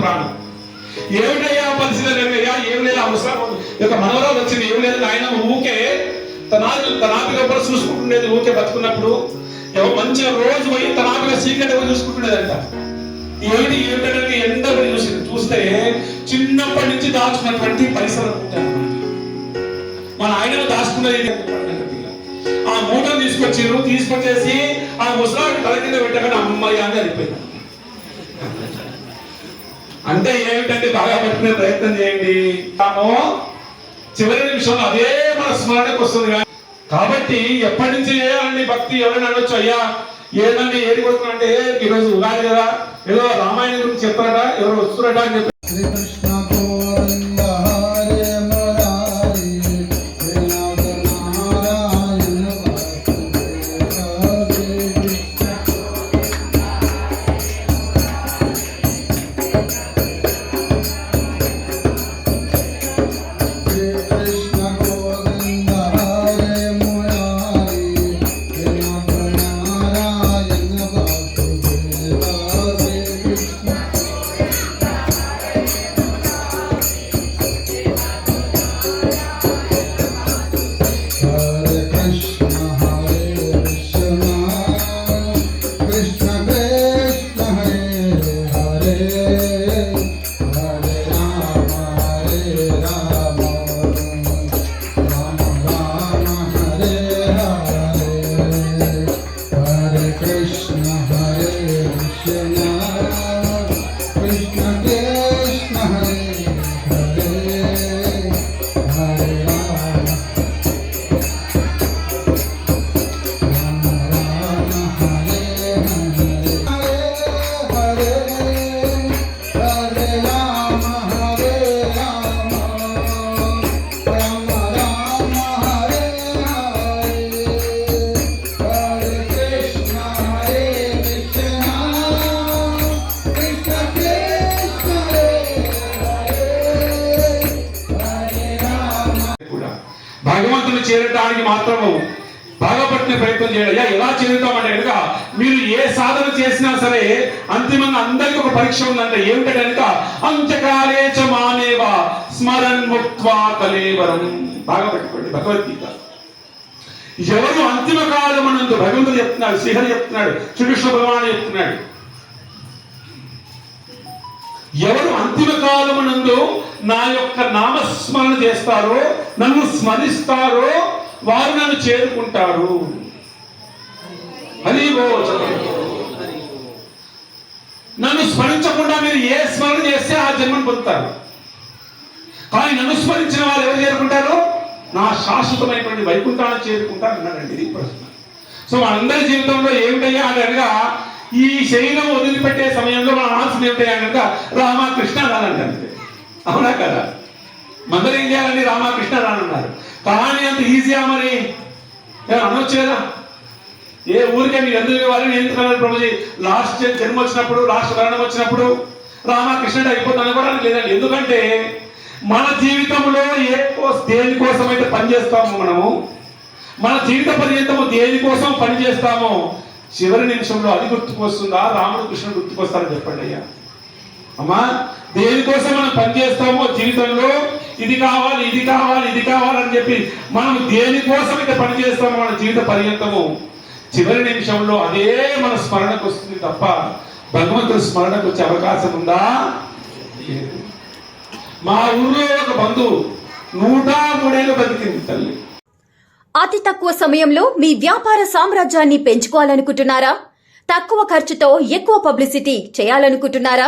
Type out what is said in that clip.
ప్రాణం ఏమిటయ్యా పరిస్థితి అయ్యా ఏం లేదు అవసరం ఇక మనవరాలు వచ్చింది ఏం లేదు ఆయన ఊకే తనాపి తనాపి లోపల చూసుకుంటుండేది ఊకే బతుకున్నప్పుడు ఏమో మంచిగా రోజు పోయి తనాపిగా సీక్రెట్ పోయి చూసుకుంటుండేదంట ఏమిటి ఏమిటంటే ఎందరు చూసి చూస్తే చిన్నప్పటి నుంచి దాచుకున్నటువంటి పైసలు మన ఆయన దాచుకున్నది ఆ మూటను తీసుకొచ్చిర్రు తీసుకొచ్చేసి ఆ ముసలాడు తల కింద పెట్టగానే అమ్మాయి అని అయిపోయింది అంటే ఏమిటంటే బాగా పట్టుకునే ప్రయత్నం చేయండి. తాము చివరి నిమిషంలో అదే మన స్మరణకు వస్తుంది కానీ కాబట్టి ఎప్పటి నుంచి చేయాలండి భక్తి ఎవరైనా అనొచ్చు? అయ్యా ఏదండి ఏది కొడుతున్నా అంటే ఈరోజు ఉగాది కదా ఏదో రామాయణం గురించి చెప్పారట ఎవరు వస్తున్నారట అని చెప్పి. చేరటానికి మాత్రము బాగుపడిన ప్రయత్నం చేయాలి అయ్యా ఎలా చేరుతామంటే కనుక మీరు ఏ సాధన చేసినా సరే అంతిమంగా అందరికీ ఒక పరీక్ష ఉందంటే. ఏమిటంటే కనుక అంత్యకాలే చ మానేవ స్మరన్ ముక్త్వా కలేవరం బాగా పెట్టుకోండి భగవద్గీత. ఎవరు అంతిమ కాలం కాలమనందు భగవంతుడు చెప్తున్నాడు శ్రీహరి చెప్తున్నాడు శ్రీకృష్ణ భగవాన్ చెప్తున్నాడు. ఎవరు అంతిమ కాలమునందు నా యొక్క నామస్మరణ చేస్తారో నన్ను స్మరిస్తారో వారు నన్ను చేరుకుంటారు. హరి నన్ను స్మరించకుండా మీరు ఏ స్మరణ చేస్తే ఆ జన్మను పొందుతారు. కానీ నన్ను స్మరించిన వాళ్ళు ఎవరు చేరుకుంటారు? నా శాశ్వతమైనటువంటి వైకుంఠాన్ని చేరుకుంటారు అన్నారండి. ఇది ప్రశ్న. సో మనందరి జీవితంలో ఏమిటయ్యా అని అనగా ఈ శరీరం వదిలిపెట్టే సమయంలో మన ఆశ ఏమిటయ్యా అనగా రామకృష్ణ అనాలండి అవునా కదా? మందరం ఏం చేయాలండి రామకృష్ణ రానున్నారు. కానీ అంత ఈజీయా మరి? ఏమన్నా అనొచ్చు కదా ఏ ఊరికే మీరు ఎందుకు వాళ్ళని ఎందుకు ప్రభుజీ? లాస్ట్ జన్మ వచ్చినప్పుడు లాస్ట్ మరణం వచ్చినప్పుడు రామకృష్ణుడు అయిపోతాను అనుకోవడానికి లేదండి. ఎందుకంటే మన జీవితంలో ఏ దేనికోసం అయితే పనిచేస్తామో మనము మన జీవిత పర్యంతము దేనికోసం పనిచేస్తామో చివరి నిమిషంలో అది గుర్తుకొస్తుందా? రాముడు కృష్ణుడు గుర్తుకొస్తారని చెప్పండి అయ్యా. అమ్మా దేనికోసం మనం పనిచేస్తామో జీవితంలో ఇది కావాలి ఇది కావాలి ఇది కావాలని చెప్పి మనం దేనికోసం అయితే పనిచేస్తామో మన జీవిత పర్యంతము చివరి నిమిషంలో అదే మన స్మరణకు వస్తుంది తప్ప భగవంతుడు స్మరణకు వచ్చే అవకాశం ఉందా? మా ఊర్లో ఒక బంధువు నూట మూడేళ్ళు బతికింది తల్లి. అతి తక్కువ సమయంలో మీ వ్యాపార సామ్రాజ్యాన్ని పెంచుకోవాలనుకుంటున్నారా? తక్కువ ఖర్చుతో ఎక్కువ పబ్లిసిటీ చేయాలనుకుంటున్నారా?